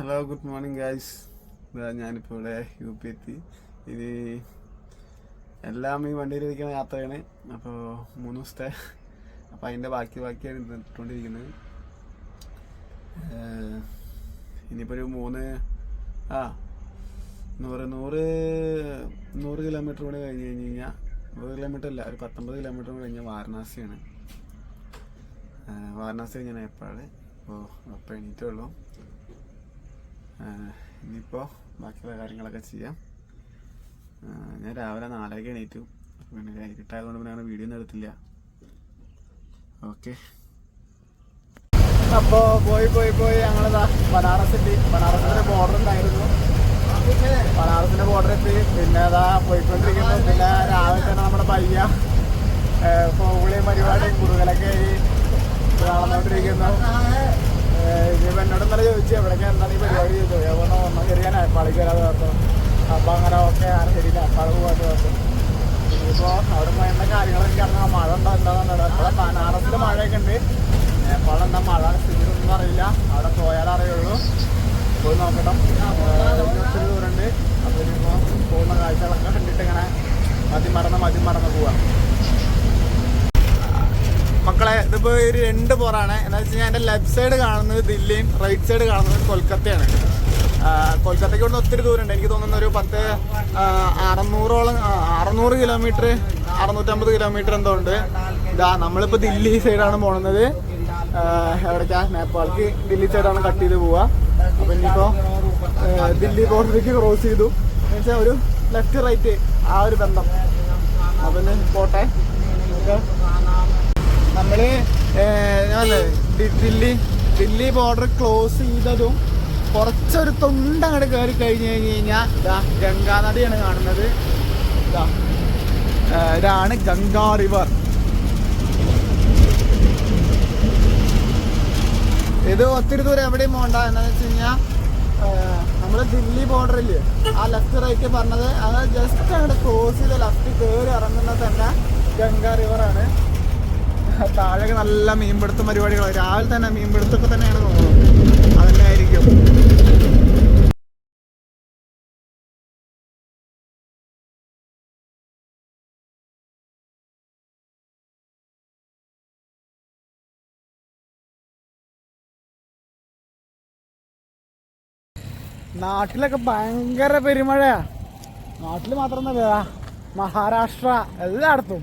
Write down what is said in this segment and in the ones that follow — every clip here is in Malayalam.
ഹലോ ഗുഡ് മോർണിംഗ് ഗായ്സ് ഞാനിപ്പോൾ ഇവിടെ യു പി എത്തി. ഇനി എല്ലാം ഈ വണ്ടിയിൽ ഇരിക്കുന്ന യാത്രയാണ്. അപ്പോൾ മൂന്ന് ദിവസത്തെ അപ്പോൾ അതിന്റെ ബാക്കി ബാക്കിയാണ് ഇട്ടുകൊണ്ടിരിക്കുന്നത് ഇനിയിപ്പോൾ ഒരു മൂന്ന് ആ നൂറ് നൂറ് നൂറ് കിലോമീറ്റർ കൂടി കഴിഞ്ഞ് കഴിഞ്ഞ് കഴിഞ്ഞാൽ നൂറ് കിലോമീറ്റർ അല്ല ഒരു പത്തൊമ്പത് കിലോമീറ്റർ കഴിഞ്ഞാൽ വാരണാസിയാണ്. വാരണാസി ഞാൻ എപ്പോഴാണ്? അപ്പോൾ അപ്പോൾ എണീറ്റുള്ളൂ ഇനിയിപ്പോൾ ബാക്കിയുള്ള കാര്യങ്ങളൊക്കെ ചെയ്യാം. ഞാൻ രാവിലെ നാലരയ്ക്ക് എണീറ്റു. പിന്നെ ഇരുട്ടായതുകൊണ്ട് പിന്നെ വീഡിയോ ഒന്നും എടുത്തില്ല. ഓക്കെ അപ്പോൾ പോയി പോയി പോയി. ഞങ്ങളിതാ ബനാറസിന്റെ ബനാറസിന്റെ ബോർഡർ ഉണ്ടായിരുന്നു. ബനാറസിന്റെ ബോർഡർ എത്തി. പിന്നെ അതാ പോയിക്കൊണ്ടിരിക്കുന്നു. പിന്നെ രാവിലെ തന്നെ നമ്മുടെ പയ്യ കോവിളിയും പരിപാടിയും കുറുകലൊക്കെ ആയി. നടന്നുകൊണ്ടിരിക്കുന്നു. ഇനിയിപ്പോൾ എന്നോട് ഇന്നലെ ചോദിച്ചു എവിടേക്ക് എന്താണ് ഈ പരിപാടി? ചോദിച്ചു. അതുകൊണ്ട് ഒന്നും കയറിയാൻ നേപ്പാളിക്ക് വരാതെ പറഞ്ഞു. അപ്പോൾ അങ്ങനെ ഓക്കെ ആണ് ശരി നേപ്പാൾ പോകാതെ പറഞ്ഞു. ഇനിയിപ്പോൾ അവിടെ പോയതിന്റെ കാര്യങ്ങളൊക്കെ അറിഞ്ഞാൽ മഴ ഉണ്ടോ എന്താണെന്നുള്ളത് ഇവിടെ ബനാറസിൽ മഴയൊക്കെ ഉണ്ട്. നേപ്പാൾ എന്താ മഴ സ്ഥിതി ഒന്നും അറിയില്ല. അവിടെ പോയാൽ അറിയുള്ളൂ. പോയി നോക്കണം. ഒത്തിരി ദൂരമുണ്ട്. അപ്പോൾ ഇനിയിപ്പോൾ പോകുന്ന കാഴ്ചകളൊക്കെ കണ്ടിട്ട് ഇങ്ങനെ മതി മറന്ന് മതി മറന്ന് പോവാം. ഇതിപ്പോ ഒരു രണ്ട് പുറാണ്. എന്താ വെച്ച് കഴിഞ്ഞാൽ എന്റെ ലെഫ്റ്റ് സൈഡ് കാണുന്നത് ദില്ലിയും റൈറ്റ് സൈഡ് കാണുന്നത് കൊൽക്കത്തയാണ്. കൊൽക്കത്തയ്ക്ക് ഇവിടുന്ന് ഒത്തിരി ദൂരമുണ്ട്. എനിക്ക് തോന്നുന്ന ഒരു പത്ത് അറുന്നൂറോളം അറുന്നൂറ് കിലോമീറ്റർ അറുന്നൂറ്റമ്പത് കിലോമീറ്റർ എന്തോ ഉണ്ട്. ഇതാ നമ്മളിപ്പോൾ ദില്ലി സൈഡാണ് പോകുന്നത് എവിടേക്കാ? നേപ്പാൾക്ക് ദില്ലി സൈഡാണ് കട്ട് ചെയ്ത് പോവുക അപ്പം ഇനിയിപ്പോൾ ദില്ലി ബോർഡറിലേക്ക് ക്രോസ് ചെയ്തു. എന്നുവെച്ചാൽ ഒരു ലെഫ്റ്റ് റൈറ്റ് ആ ഒരു ബന്ധം. അപ്പം പോട്ടെ. ഡി- ദില്ലി ദില്ലി ബോർഡർ ക്ലോസ് ചെയ്തതും കുറച്ചൊരു തൊണ്ട അങ്ങോട്ട് കയറി കഴിഞ്ഞ് കഴിഞ്ഞ് കഴിഞ്ഞാൽ ഇതാ ഗംഗാ നദിയാണ് കാണുന്നത്. ഇതാ ഇതാണ് ഗംഗാ റിവർ ഇത് ഒത്തിരി ദൂരം എവിടെയും പോകണ്ട എന്താണെന്ന് വെച്ച് കഴിഞ്ഞാൽ നമ്മൾ ദില്ലി ബോർഡറിൽ ആ ലെഫ്റ്റ് റൈറ്റ് പറഞ്ഞത് അത് ജസ്റ്റ് അങ്ങോട്ട് ക്രോസ് ചെയ്ത് ലെഫ്റ്റ് കയറി ഇറങ്ങുന്നത് തന്നെ ഗംഗാ റിവറാണ് താഴെ നല്ല മീൻപിടുത്തം പരിപാടികൾ. രാവിലെ തന്നെ മീൻപിടുത്തൊക്കെ തന്നെയാണ് തോന്നുന്നത്. അതന്നെ ആയിരിക്കും. നാട്ടിലൊക്കെ ഭയങ്കര പെരുമഴയാ. നാട്ടിൽ മാത്രമൊന്നല്ല മഹാരാഷ്ട്ര എല്ലായിടത്തും.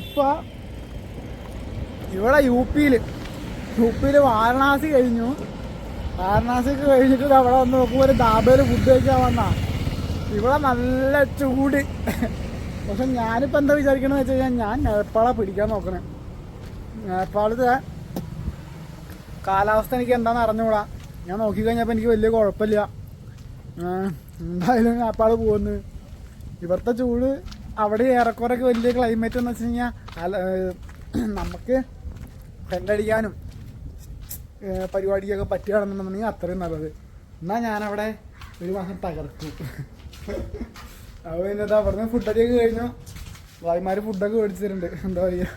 ഇപ്പൊ ഇവിടെ യു പിയിൽ യു പിയിൽ വാരണാസി കഴിഞ്ഞു. വാരണാസിക്ക് കഴിഞ്ഞിട്ട് അവിടെ വന്ന് നോക്കുമ്പോൾ ഒരു ദാബയിൽ ഫുഡ് കഴിക്കാൻ വന്നാ. ഇവിടെ നല്ല ചൂട്. പക്ഷെ ഞാനിപ്പോൾ എന്താ വിചാരിക്കണമെന്ന് വെച്ച് കഴിഞ്ഞാൽ ഞാൻ നേപ്പാളെ പിടിക്കാൻ നോക്കണേ. നേപ്പാളത്തെ കാലാവസ്ഥ എനിക്ക് എന്താണെന്ന് അറിഞ്ഞുകൂടാ. ഞാൻ നോക്കിക്കഴിഞ്ഞപ്പോൾ എനിക്ക് വലിയ കുഴപ്പമില്ല. എന്തായാലും നേപ്പാൾ പോകുന്നു ഇവിടുത്തെ ചൂട് അവിടെ ഏറെക്കുറെയൊക്കെ വലിയ ക്ലൈമറ്റ് എന്ന് വെച്ച് കഴിഞ്ഞാൽ നമുക്ക് ടെന്റടിക്കാനും ഏഹ് പരിപാടിക്കൊക്കെ പറ്റുകയാണെന്നുണ്ടെങ്കിൽ അത്രയും നല്ലത്. എന്നാൽ ഞാനവിടെ ഒരു മാസം തകർത്തു. അപ്പോൾ എന്താ അവിടുന്ന് ഫുഡടിയൊക്കെ കഴിഞ്ഞു. ഭായിമാർ ഫുഡൊക്കെ മേടിച്ചിട്ടുണ്ട്. എന്താ പറയുക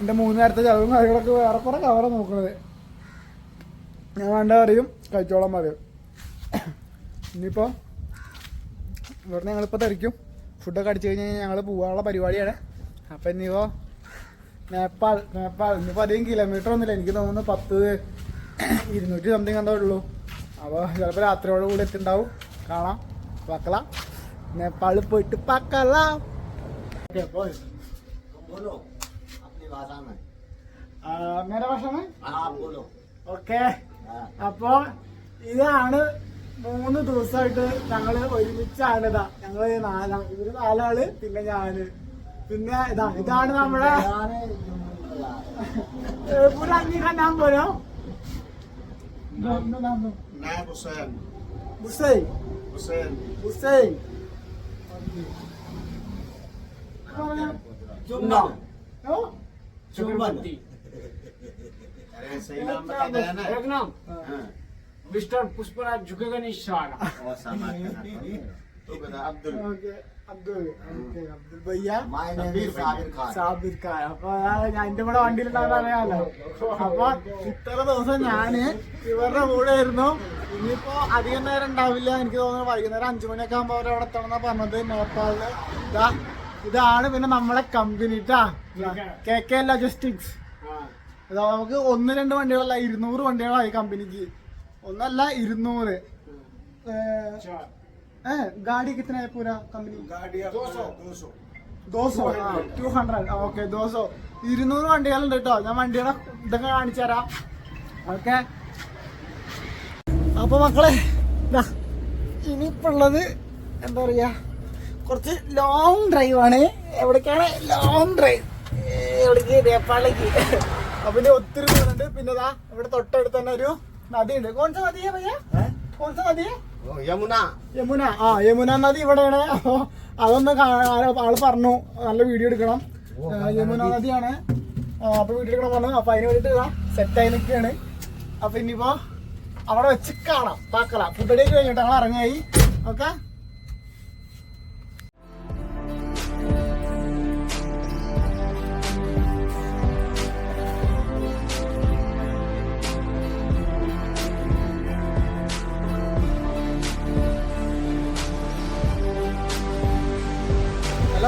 എന്റെ മൂന്ന് നേരത്തെ ചതവും കാര്യങ്ങളൊക്കെ വേറെ കുറെ കവറ നോക്കണത്. ഞാൻ വേണ്ട അറിയും കഴിച്ചോളാൻ പറയും. ഇനിയിപ്പോൾ ഇവിടുന്ന് ഞങ്ങളിപ്പോൾ തെറിക്കും ഫുഡൊക്കെ അടിച്ചു കഴിഞ്ഞ് കഴിഞ്ഞാൽ ഞങ്ങൾ പോകാനുള്ള പരിപാടിയാണ്. അപ്പം ഇനിയിപ്പോൾ നേപ്പാൾ നേപ്പാൾ. ഇന്നിപ്പോൾ അധികം കിലോമീറ്റർ ഒന്നുമില്ല. എനിക്ക് തോന്നുന്നു പത്ത് ഇരുന്നൂറ്റി സംതിങ് എന്തോ ഉള്ളൂ. അപ്പോൾ ചിലപ്പോൾ രാത്രിയോട് കൂടി എത്തിണ്ടാവും. കാണാം. പക്കള നേപ്പാളിൽ പോയിട്ട് പക്കള ഓക്കെ. പോയി ഇതാണ് മൂന്ന് ദിവസമായിട്ട് ഞങ്ങൾ ഒരുമിച്ചാണിതാ. ഞങ്ങൾ നാലാ ഇവർ നാലാൾ പിന്നെ ഞാൻ. പിന്നെ ഇതാ ഇതാണ് നമ്മുടെ ഏ, पूरा आदमी का नाम बोलो नाम नाम नायब हुसैन हुसैन हुसैन हुसैन चुम्बन ओ चुम्बन अरे सही नाम बता दिया ना एक नाम हाँ, मिस्टर पुष्पराज झुकेगा नहीं साला എന്റെ കൂടെ വണ്ടിയിലുണ്ടാവുന്ന അറിയാമല്ലോ അപ്പൊ ഇത്ര ദിവസം ഞാൻ ഇവരുടെ കൂടെ ആയിരുന്നു ഇനിയിപ്പോ അധികം നേരം ഉണ്ടാവില്ല എനിക്ക് തോന്നുന്നു. വൈകുന്നേരം അഞ്ചു മണിയൊക്കെ ആകുമ്പോ അവർ അവിടെ എത്തണം പറഞ്ഞത്. നേപ്പാളിൽ. ഇതാ ഇതാണ് പിന്നെ നമ്മളെ കമ്പനി ട്ടാ. കെ കെ ലജിസ്റ്റിക്സ് നമുക്ക് ഒന്ന് രണ്ട് വണ്ടികളല്ല ഇരുന്നൂറ് വണ്ടികളായി കമ്പനിക്ക് ഒന്നല്ല ഇരുന്നൂറ്. है गाड़ी कितना है पूरा कंपनी गाड़ी दो सौ दो सौ ദോ സോ ടു ഹൺഡ്രഡ് ഓക്കെ ദോ ഇരുന്നൂറ് വണ്ടികളുണ്ട് കേട്ടോ ഞാൻ വണ്ടിയുടെ ഇതൊക്കെ കാണിച്ചു തരാം. ഓക്കെ. അപ്പോൾ മക്കളെ ഇനിയിപ്പുള്ളത് എന്താ പറയുക കുറച്ച് ലോങ് ഡ്രൈവാണ് എവിടേക്കാണ് ലോങ് ഡ്രൈവ് എവിടേക്ക്? നേപ്പാളിലേക്ക്. അപ്പം പിന്നെ ഒത്തിരി ദൂരമുണ്ട്. പിന്നെ ഇവിടെ തൊട്ടടുത്ത് തന്നെ ഒരു നദിയുണ്ട്. കോൺസ നദിയാ പയ്യ? കോൺസ നദിയാ? യമുന. യമുന. ആ യമുന നദി ഇവിടെയാണ്. അതൊന്ന് ആൾ പറഞ്ഞു. നല്ല വീഡിയോ എടുക്കണം. യമുന നദിയാണ്. അപ്പൊ വീഡിയോ എടുക്കണം പറഞ്ഞു. അപ്പൊ അതിന് വേണ്ടിട്ട് സെറ്റ് ആയി നിൽക്കുകയാണ് അപ്പൊ ഇനിയിപ്പോ അവിടെ വെച്ച് കാണാം. പാക്കല. ഫുഡ് ഡേറ്റ് കഴിഞ്ഞിട്ട് ഞങ്ങൾ ഇറങ്ങായി okay?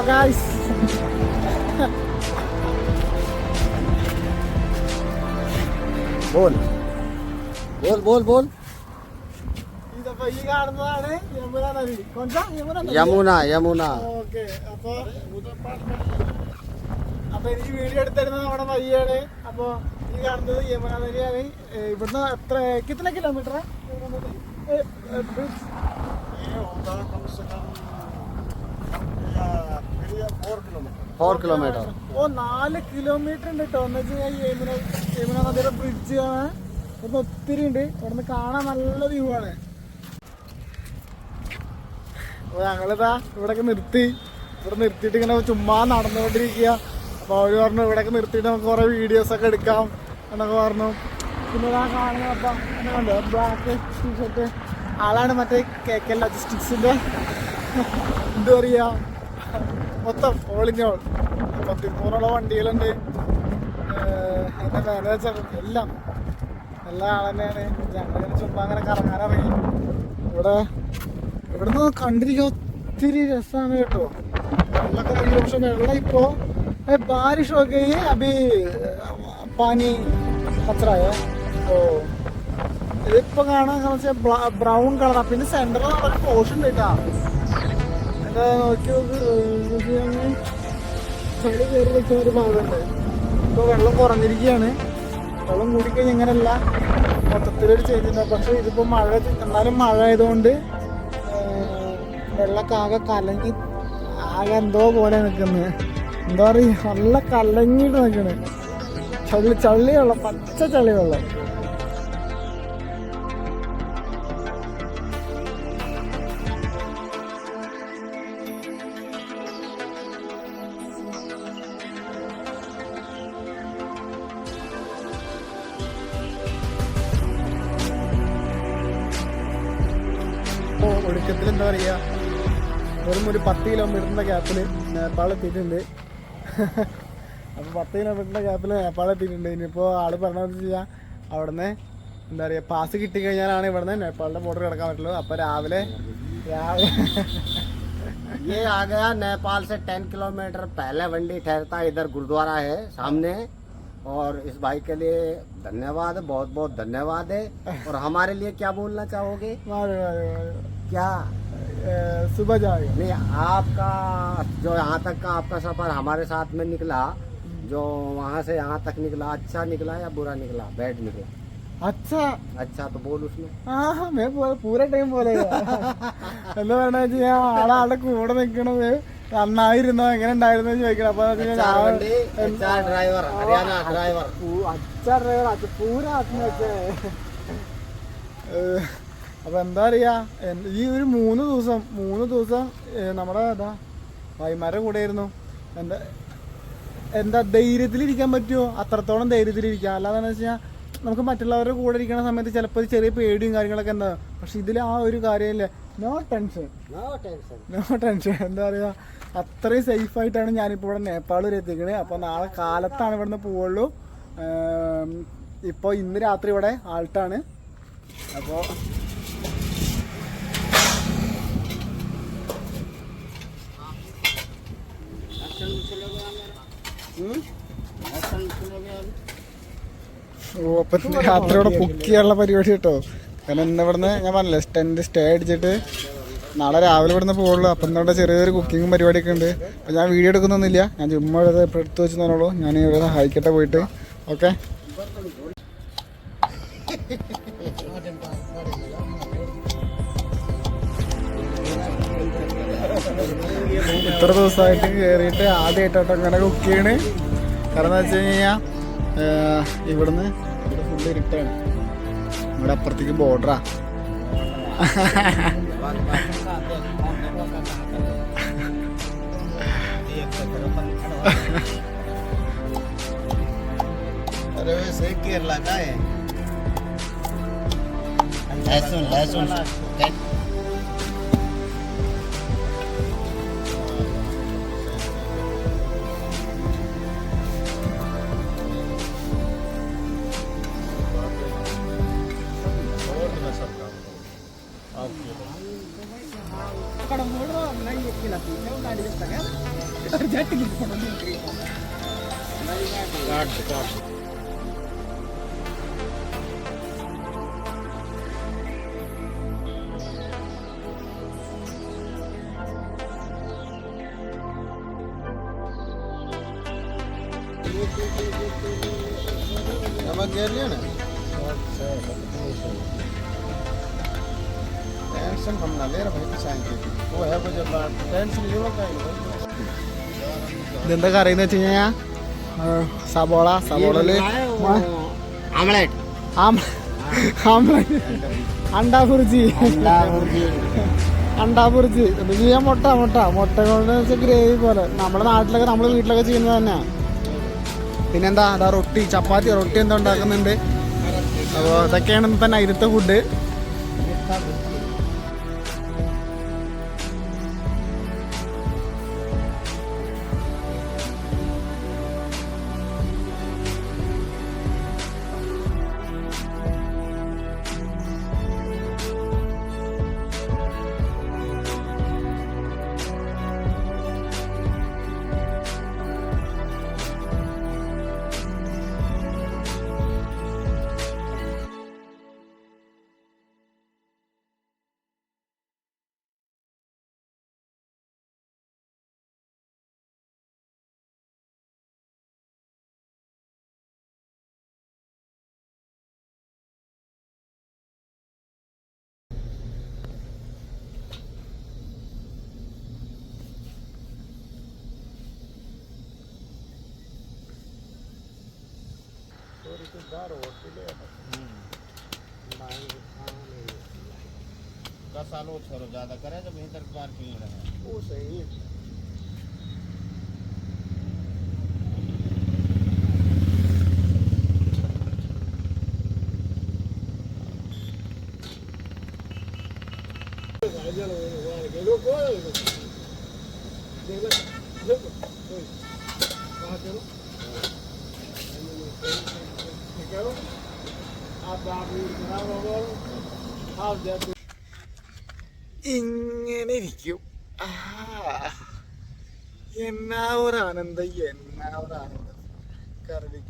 Guys ball ball ball ball Yamuna Yamuna അപ്പൊ ഈ വീഡിയോ എടുത്തിരുന്നത് നമ്മുടെ നദിയാണ് അപ്പൊ ഈ കാണുന്നത് യമുന നദിയാണ് ഇവിടുന്ന് എത്ര കിത്തന കിലോമീറ്റർ ഫോർ കിലോമീറ്റർ ഓ നാല് കിലോമീറ്റർ ഉണ്ട് കേട്ടോ എന്ന് വെച്ച് കഴിഞ്ഞാൽ യമുന യമുന നദിയുടെ ബ്രിഡ്ജ് ആണ് ഒത്തിരി ഉണ്ട്. ഇവിടുന്ന് കാണാൻ നല്ല വ്യൂ ആണ്. ഞങ്ങളിതാ ഇവിടെയൊക്കെ നിർത്തി. ഇവിടെ നിർത്തിയിട്ട് ഇങ്ങനെ ചുമ്മാ നടന്നുകൊണ്ടിരിക്കുക. അപ്പോൾ അവർ പറഞ്ഞു ഇവിടെയൊക്കെ നിർത്തിയിട്ട് നമുക്ക് കുറേ വീഡിയോസ് ഒക്കെ എടുക്കാം എന്നൊക്കെ പറഞ്ഞു. പിന്നെ ഞാൻ കാണുന്ന അപ്പോൾ എന്നെ കണ്ടോ? ബ്ലാക്ക് ടീഷർട്ട് ആളാണ് മറ്റേ കെ കെ ലോജിസ്റ്റിക്സിന്റെ എന്താ പറയുക മൊത്തം ഓൾ ഇൻ ഓൾ പത്തിരുന്നൂറോളം വണ്ടികളുണ്ട്. എന്റെ മാനേജർ എല്ലാം. എല്ലാ ആൾ തന്നെയാണ്. ഞങ്ങളിങ്ങനെ ചുമ്മാ അങ്ങനെ കറങ്ങാൻ ഇറങ്ങി ഇവിടെ ഇവിടുന്ന് കണ്ടിരിക്കാൻ ഒത്തിരി രസമാണ് കേട്ടോ. വെള്ളമൊക്കെ ഭയങ്കര പക്ഷെ വെള്ളം ഇപ്പോൾ ഒക്കെ അഭി പാനി കച്ചറായ ഓ. ഇതിപ്പോ കാണാൻ വെച്ചാൽ ബ്രൗൺ കളറാണ് പിന്നെ സെന്ററിൽ ഒരു പോഷൻ എന്താ നോക്കി നോക്ക് നോക്കി അങ്ങ് ചളി കയറി നിൽക്കുന്ന ഒരു ഭാഗമുണ്ട്. ഇപ്പൊ വെള്ളം കുറഞ്ഞിരിക്കുകയാണ്. വെള്ളം കൂടിക്കഴിഞ്ഞ് ഇങ്ങനെയല്ല മൊത്തത്തിലൊരു ചേഞ്ച് പക്ഷേ പക്ഷെ ഇതിപ്പോ മഴ എന്നാലും മഴ ആയതുകൊണ്ട് വെള്ളക്കാകെ കലങ്ങി ആകെ എന്തോ പോലെ നിൽക്കുന്നത് എന്താ പറയുക നല്ല കലങ്ങിയിട്ട് നിൽക്കണേ ചളി ചള്ളി വെള്ളം പച്ച ചളി എന്താ പറയുക വെറും ഒരു പത്ത് കിലോമീറ്ററിൻ്റെ ഗ്യാപ്പിൽ നേപ്പാൾ എത്തിയിട്ടുണ്ട് അപ്പോൾ പത്ത് കിലോമീറ്ററിൻ്റെ ഗ്യാപ്പിൽ നേപ്പാൾ എത്തിയിട്ടുണ്ട് ഇനിയിപ്പോൾ ആള് പറഞ്ഞതെന്ന് വെച്ച് കഴിഞ്ഞാൽ അവിടുന്ന് എന്താ പറയുക പാസ് കിട്ടിക്കഴിഞ്ഞാലാണ് ഇവിടുന്ന് നേപ്പാളിൻ്റെ ബോർഡർ കിടക്കാൻ പറ്റുള്ളൂ അപ്പോൾ രാവിലെ രാവിലെ ये आ गया नेपाल से टेन किलोमीटर पहले वंडी ठहरता है इधर गुरुद्वारा है सामने और इस भाई के लिए धन्यवाद बहुत बहुत धन्यवाद है और हमारे लिए क्या बोलना चाहोगे മാറി മാറി മാറി क्या സുബ ജായ नहीं आपका जो यहाँ तक का आपका सफर हमारे साथ में निकला जो वहाँ से यहाँ तक निकला अच्छा निकला या बुरा निकला बैड निकला അച്ഛാ अच्छा तो बोल उसमें ആ മേ പോ- പൂര ടൈം പോലെ എന്താ പറയണ വെച്ച് കഴിഞ്ഞാൽ ആളാളുടെ കൂടെ നിൽക്കണത് നന്നായിരുന്നോ എങ്ങനെ ഉണ്ടായിരുന്നു ചോദിക്കണം അപ്പൊ എന്ന് വെച്ച് चार കഴിഞ്ഞാൽ वंडी चार ड्राइवर हरियाणा ड्राइवर പൂ- അച്ഛാ ഡ്രൈവർ അച്ഛ പൂര ആത്മ അപ്പോൾ എന്താ അറിയാ ഈ ഒരു മൂന്ന് ദിവസം മൂന്ന് ദിവസം നമ്മുടെ എന്താ വൈമാരുടെ കൂടെ ആയിരുന്നു. എന്താ എന്താ ധൈര്യത്തിലിരിക്കാൻ പറ്റുമോ അത്രത്തോളം ധൈര്യത്തിലിരിക്കാം അല്ലാതെ വെച്ച് കഴിഞ്ഞാൽ നമുക്ക് മറ്റുള്ളവരുടെ കൂടെ ഇരിക്കുന്ന സമയത്ത് ചിലപ്പോൾ ചെറിയ പേടിയും കാര്യങ്ങളൊക്കെ എന്താ പക്ഷെ ഇതിൽ ആ ഒരു കാര്യമില്ല. നോ ടെൻഷൻ നോ ടെൻഷൻ എന്താ പറയുക അത്രയും സേഫായിട്ടാണ് ഞാനിപ്പോൾ ഇവിടെ നേപ്പാൾ വരെ എത്തിക്കുന്നത് അപ്പോൾ നാളെ കാലത്താണ് ഇവിടുന്ന് പോവുള്ളൂ. ഇപ്പോൾ ഇന്ന് രാത്രി ഇവിടെ ആൾട്ടാണ്. അപ്പോൾ ഓ അപ്പൊ രാത്രിയോടെ ചെയ്യാനുള്ള പരിപാടി കേട്ടോ. കാരണം ഇന്ന് ഇവിടുന്ന് ഞാൻ പറഞ്ഞില്ലേ ടെന്റ് സ്റ്റേ അടിച്ചിട്ട് നാളെ രാവിലെ ഇവിടുന്ന് പോകുള്ളൂ അപ്പം ഇന്നവിടെ ചെറിയൊരു കുക്കിങ്ങും പരിപാടിയൊക്കെ ഉണ്ട്. അപ്പം ഞാൻ വീഡിയോ എടുക്കുന്നൊന്നുമില്ല. ഞാൻ ചുമ്മാ ഇവിടെ എടുത്ത് വെച്ച് തന്നോളൂ ഞാൻ ഇവിടെ സഹായിക്കട്ടെ പോയിട്ട്. ഓക്കെ ഇത്ര ദിവസമായിട്ട് കയറിയിട്ട് ആദ്യമായിട്ടോട്ടോ ഇങ്ങനെ കുക്ക് ചെയ്യണ് കാരണം എന്താ വെച്ച് കഴിഞ്ഞാൽ ഇവിടുന്ന് ഇവിടെ ഫുള്ള് ഇരുട്ടാണ് ഇവിടെ അപ്പുറത്തേക്ക് ബോർഡറാ अरे वैसे केरला का है लहसुन लहसुन नमक टेंशन हम ना ले रहे भाई किसान के वो है कुछ बात टेंशन लो का ഇതെന്താ കറി എന്ന് വെച്ച് കഴിഞ്ഞാൽ സബോള സബോളയില് आमलेट അണ്ടാ ബുർജി അണ്ടാ ബുർജി ഇത് ചെയ്യാൻ മുട്ട മുട്ട മുട്ട കൊണ്ട് വെച്ചാൽ ഗ്രേവി പോലെ നമ്മുടെ നാട്ടിലൊക്കെ നമ്മുടെ വീട്ടിലൊക്കെ ചെയ്യുന്നത് തന്നെയാണ് പിന്നെന്താ അതാ റൊട്ടി ചപ്പാത്തി റൊട്ടി എന്താ ഉണ്ടാക്കുന്നുണ്ട് അപ്പോൾ ഇതൊക്കെയാണ് ഇന്നത്തെ നൈരത്തെ ഫുഡ് सीधा रोड पे ले का साल वो छोरो ज़्यादा करे जब यहीं तक पार्किंग रहे? वो सही है। Thank you. ഇങ്ങനെ ഇരിക്കും എന്നാ ഒരു ആനന്ദം എന്നാ ഒരു ആനന്ദം. കറിക്ക്